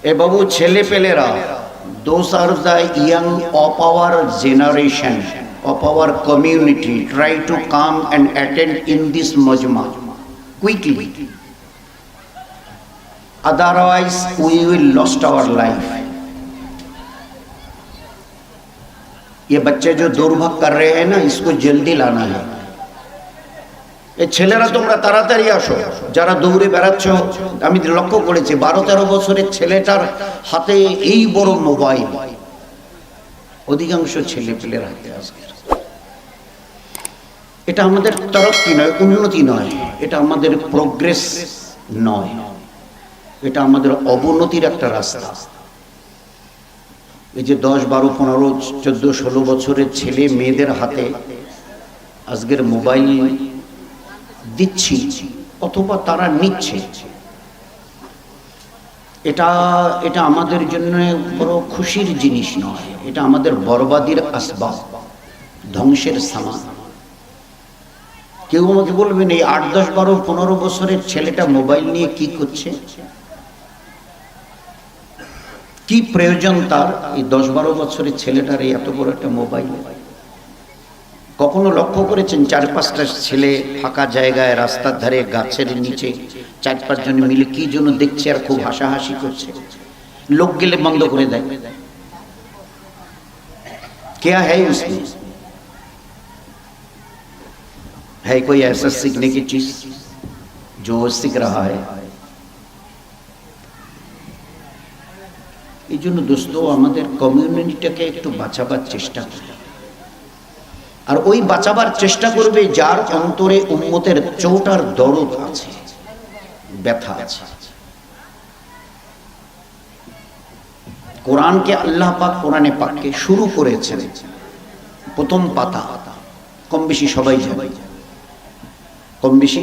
এ বাবু ছেলে পেলেরা those are the young of our generation of our community try to come and attend in this মজমা quickly otherwise we will lost our life ये बच्चे जो दुर्भग कर रहे हैं ना इसको जल्दी लाना है এ ছেলেরা তোমরা তাড়াতাড়ি আসো। যারা দৌড়ে বেড়াচ্ছ, আমি লক্ষ্য করেছি বারো তেরো বছরের ছেলেটার হাতে এই বড় মোবাইল। অধিকাংশ ছেলে পেলের হাতে আজকে এটা আমাদের তরক্কি নয়, উন্নতি নয়, এটা আমাদের প্রোগ্রেস নয়। এটা আমাদের অবনতির একটা রাস্তা। এই যে দশ, বারো, পনেরো, চোদ্দ, ষোলো বছরের ছেলে, মেয়েদের হাতে আজকের মোবাইল দিচ্ছি অথবা তারা নিচ্ছে। এটা এটা আমাদের জন্য বড় খুশির জিনিস নয়। এটা আমাদের বরবাদির আসবাব, ধ্বংসের সামান কেউ আমাকে বলবেন এই আট, দশ, বারো, পনেরো বছরের ছেলেটা মোবাইল নিয়ে কি করছে? কি প্রয়োজন তার এই দশ, বারো বছরের ছেলেটার এই এত বড় একটা মোবাইল? কখনো লক্ষ্য করেছেন চার পাঁচটা ছেলে ফাঁকা জায়গায় রাস্তার ধারে গাছের নিচে চার পাঁচজন মিলে কি জন্য দেখছে আর খুব হাসাহাসি করছে লোক গেলে বন্ধ করে দেয় क्या है उसमें है कोई ऐसा सीखने की चीज जो वो सीख रहा है এই জন্য দোস্ত আমাদের কমিউনিটিটাকে একটু বাঁচাবার চেষ্টা করি আর ওই বাঁচাবার চেষ্টা করবে যার অন্তরে উম্মতের চৌটার দরদ আছে, ব্যথা আছে। কোরআনকে আল্লাহ পাক কোরআনে পাককে শুরু করেছেন। প্রথম পাতা কম বেশি সবাই জানে। কম বেশি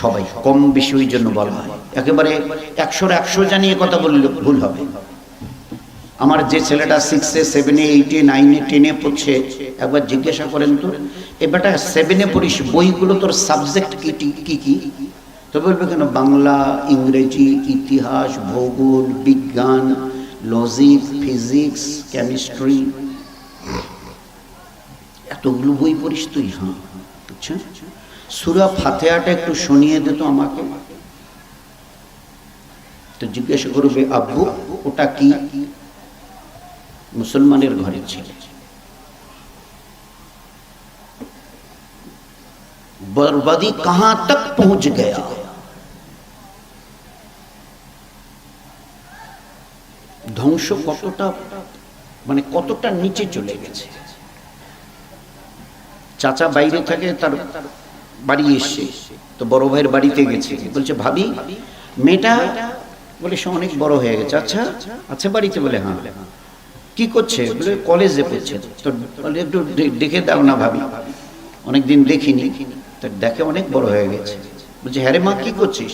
সবাই কম বেশি ওই জন্য বলা হয়। একেবারে একশোর একশো জানিয়ে কথা বললে ভুল হবে। আমার যে ছেলেটা সিক্সে সেভেনে এইটে নাইনে টেনে পড়ছে, একবার জিজ্ঞাসা করেন তো, এ বেটা সেভেনে পড়িস, বইগুলো তোর সাবজেক্ট কি কি কি তো বলবে কেন, বাংলা, ইংরেজি, ইতিহাস, ভূগোল, বিজ্ঞান লজিক ফিজিক্স কেমিস্ট্রি এতগুলো বই পড়িস তুই? হ্যাঁ আচ্ছা সুরা ফাতেহাটা একটু শুনিয়ে দে তো আমাকে। তো জিজ্ঞাসা করবে, আব্বু, ওটা কি? মুসলমানের ঘরের ছেলে बर्बादी कहां तक पहुंच गया ধ্বংস কতটা মানে কতটা নিচে চলে গেছে চাচা বাইরে থাকে তার বাড়ি এসছে তো বড় ভাইয়ের বাড়িতে গেছে বলছে ভাবি মেয়েটা বলে সে অনেক বড় হয়ে গেছে আচ্ছা আচ্ছা বাড়িতে বলে হ্যাঁ কি করছে? বলে কলেজে পড়ছে। তো একটু দেখে দাও না ভাবি। অনেকদিন দেখিনি। তো দেখে অনেক বড় হয়ে গেছে। বলছে হ্যাঁ রে মা, কি করছিস?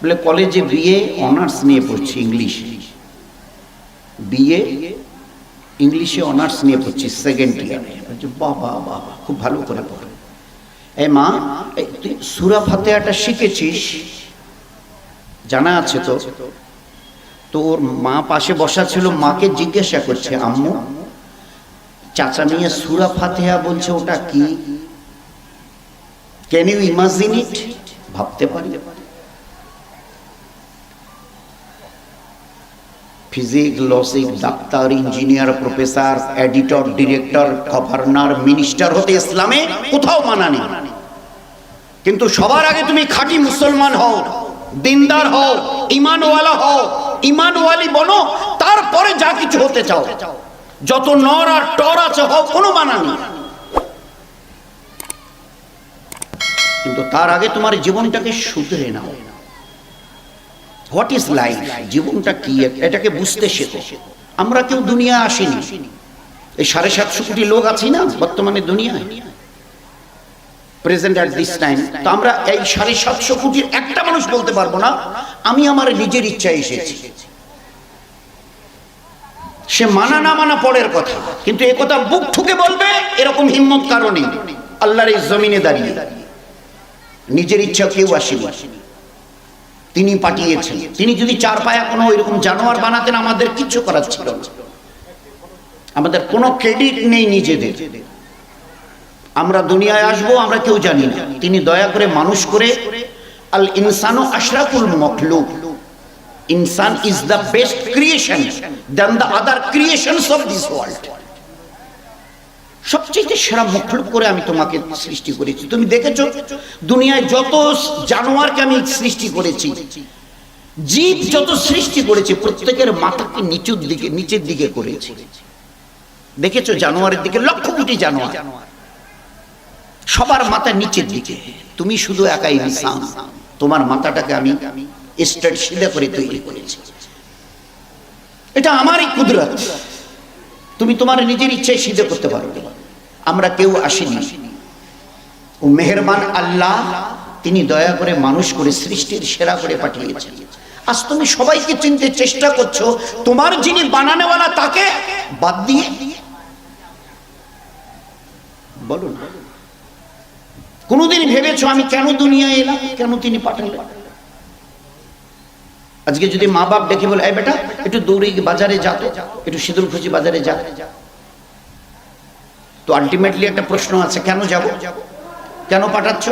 বলে, কলেজে বিএ অনার্স নিয়ে পড়ছি ইংলিশ। বিএ ইংলিশে অনার্স নিয়ে পড়ছি সেকেন্ড ইয়ারে বলছে বাবা বাবা খুব ভালো করে পড়ে। এই মা তুই সুরা ফাতেহাটা শিখেছিস? জানা আছে তো। তোর মা পাশে বসা ছিল, মাকে জিজ্ঞাসা করছে, আম্মু, চাচা নিয়ে সুরা ফাতেহা বলছে, ওটা কি? ক্যান ইউ ইমাজিন ইট ভাবতে পারি। Physics logic doctor engineer professor editor director governor minister হতে ইসলামে কোথাও মানা নেই। কিন্তু সবার আগে তুমি খাঁটি মুসলমান হও, দিনদার হও ইমানওয়ালা হও ইমানওয়ালি বনো, তারপরে যা কিছু হতে চাও। যত নর আর টর আছে, হও, কোনো মানা নেই। কিন্তু তার আগে তোমার জীবনটাকে শুধরে নাও। হোয়াট ইজ লাইফ জীবনটা কি? এটাকে বুঝতে শেখো। আমরা কেউ দুনিয়া আসিনি। এই সাড়ে সাতশো কোটি লোক আছি না, বর্তমানে দুনিয়ায়? প্রেজেন্ট অ্যাট দিস টাইম তো আমরা এই সাড়ে সাতশো কোটির একটা মানুষ বলতে পারব না, আমি আমার নিজের ইচ্ছায় এসেছি। সে মানা না মানা পরের কথা, কিন্তু এ কথা বুক ঠুকে বলবে, এরকম হিম্মত কারণে আল্লাহর এই জমিনে দাঁড়িয়ে। নিজের ইচ্ছা কেউ আসেনি। তিনি পাঠিয়েছেন। তিনি যদি চার পায়া কোনো এরকম জানোয়ার বানাতেন, আমাদের কিচ্ছু করার ছিল আমাদের কোনো ক্রেডিট নেই নিজেদের। আমরা দুনিয়ায় আসব আমরা কেউ জানি না। তিনি দয়া করে মানুষ করে আল ইনসানও আশরাফুল মখলুক। ইনসান is the best creation than the other creations of this world সবচেয়ে সেরা মখলুক করে আমি তোমাকে সৃষ্টি করেছি। তুমি দেখেছ? দুনিয়ায় যত জানোয়ারকে আমি সৃষ্টি করেছি জীব যত সৃষ্টি করেছি প্রত্যেকের মাথাকে নিচুর দিকে নিচের দিকে করেছি। দেখেছ? জানোয়ারের দিকে লক্ষ কোটি জানোয়ার। সবার মাথা নিচের দিকে। তুমি শুধু একাই ইনসান তোমার মাথাটাকে আমি স্ট্রেট সিধা করে তৈরি করেছি। এটা আমারই কুদরত। তুমি তোমার নিজের ইচ্ছায় সিধে করতে পারো। আমরা কেউ আসিনি। ও মেহেরবান আল্লাহ, তিনি দয়া করে মানুষ করে সৃষ্টির সেরা করে পাঠিয়েছেন। আজ তুমি সবাইকে চিনতে চেষ্টা করছ, তোমার যিনি বানানেওয়ালা তাকে বাদ দিয়ে। বলুন। কোনোদিন ভেবেছো আমি কেন দুনিয়ায় এলাম? কেন তিনি পাঠালেন? আজকে যদি মা বাপ ডেকে বলে বেটা, একটু দৌড়ে বাজারে যা একটু সিঁদুর খুঁজি বাজারে যা। তো আলটিমেটলি একটা প্রশ্ন আছে, কেন যাব? কেন পাঠাচ্ছ?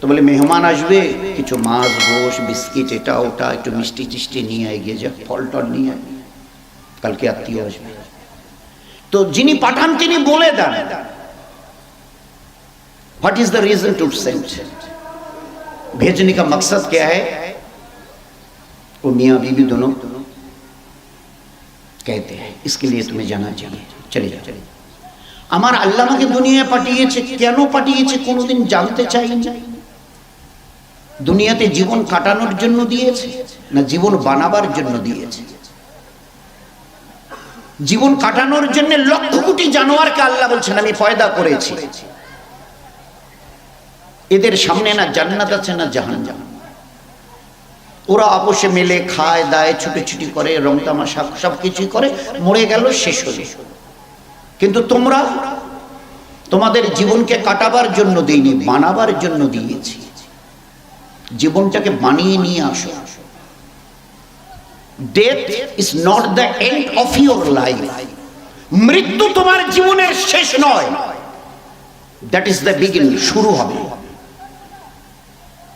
তো বলে, মেহমান আসবে, কিছু মাছ, গোশ, বিস্কিট, এটা, ওটা, একটু মিষ্টি টিষ্টি নিয়ে এগিয়ে যা ফল টল নিয়ে কালকে আত্মীয় আসবে। তো যিনি পাঠান, তিনি বলে দেন। What is the reason to send भेजने का मकसद क्या है वो मियाँ बीबी दोनों कहते हैं इसके लिए तुम्हें जाना चाहिए चले जाओ चले जाओ। আমার আল্লাহ আমাকে দুনিয়ায় পাঠিয়েছে কেন পাঠিয়েছে কোনোদিন জানতে চাই না দুনিয়াতে জীবন কাটানোর জন্য দিয়েছে না জীবন বানাবার জন্য দিয়েছে জীবন কাটানোর জন্য লক্ষ কোটি জানোয়ারকে আল্লাহ বলছেন আমি পয়দা করেছি এদের সামনে না জান্নাত আছে না জাহান জাহান ওরা আপোষে মেলে, খায়, দায় ছুটি করে, রং তামাশা সব কিছুই করে, মরে গেল, শেষ হলো। কিন্তু তোমরা তোমাদের জীবনকে কাটাবার জন্য দিইনি বানাবার জন্য দিয়েছি। জীবনটাকে বানিয়ে নিয়ে আসো। Death is not the end of your life মৃত্যু তোমার জীবনের শেষ নয়। দ্যাট ইজ দ্য বিগিন শুরু হবে।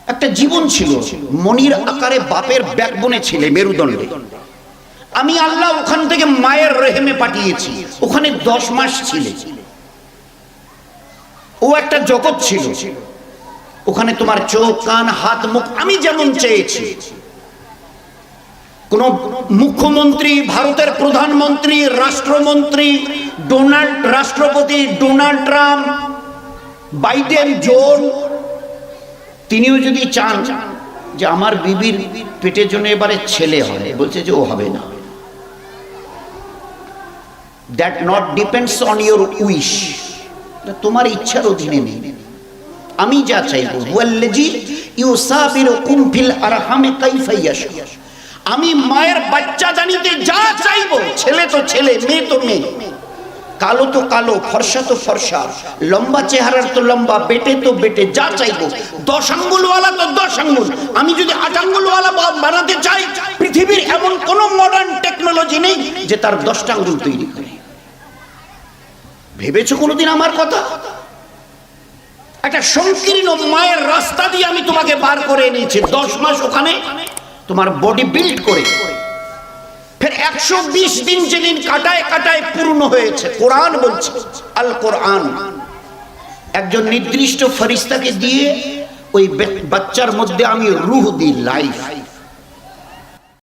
একটা জীবন ছিল, মনির আকারে বাপের ব্যাকবনে ছিলে, মেরুদণ্ডে। আমি আল্লাহ ওখান থেকে মায়ের রেহেমে পাঠিয়েছি, ওখানে দশ মাস ছিলে। ও একটা জগৎ ছিল, ওখানে তোমার চোখ, কান, হাত, মুখ, আমি যেমন চেয়েছি। কোন মুখ্যমন্ত্রী, ভারতের প্রধানমন্ত্রী, রাষ্ট্রমন্ত্রী, ডোনাল্ড, রাষ্ট্রপতি, ডোনাল্ড ট্রাম্প, বাইডেন, জোন তিনিও যদি চান যে আমার বিবির পেটের জন্য এবারে ছেলে হয় বলছে যে ও হবে না। That not depends on your wish তোমার ইচ্ছার অধীনে নেই। আমি যা চাইব আমি মায়ের বাচ্চা জানিতে যা চাইব, ছেলে তো ছেলে, মেয়ে তো মেয়ে। কালো তো কালো, ফর্সা তো ফর্সা। লম্বা চেহারার তো লম্বা, বেটে তো বেটে, যা চাইব। দশ আঙ্গুলওয়ালা তো দশ আঙ্গুল। আমি যদি আট আঙ্গুলওয়ালা বানাতে চাই, পৃথিবীর এমন কোন মডার্ন টেকনোলজি নেই যে তার দশটা আঙ্গুল তৈরি করে। ভেবেছো কোনোদিন আমার কথা? একটা সংকীর্ণ মায়ের রাস্তা দিয়ে আমি তোমাকে বার করে এনেছি। দশ মাস ওখানে তোমার বডি বিল্ড করে। ফের একশো বিশ দিন যেদিন কাটায় কাটায় পূর্ণ হয়েছে। কোরআন বলছে, আল কোরআন। একজন নির্দিষ্ট ফরিস্তাকে দিয়ে ওই বাচ্চার মধ্যে আমি রুহ দিই, লাইফ।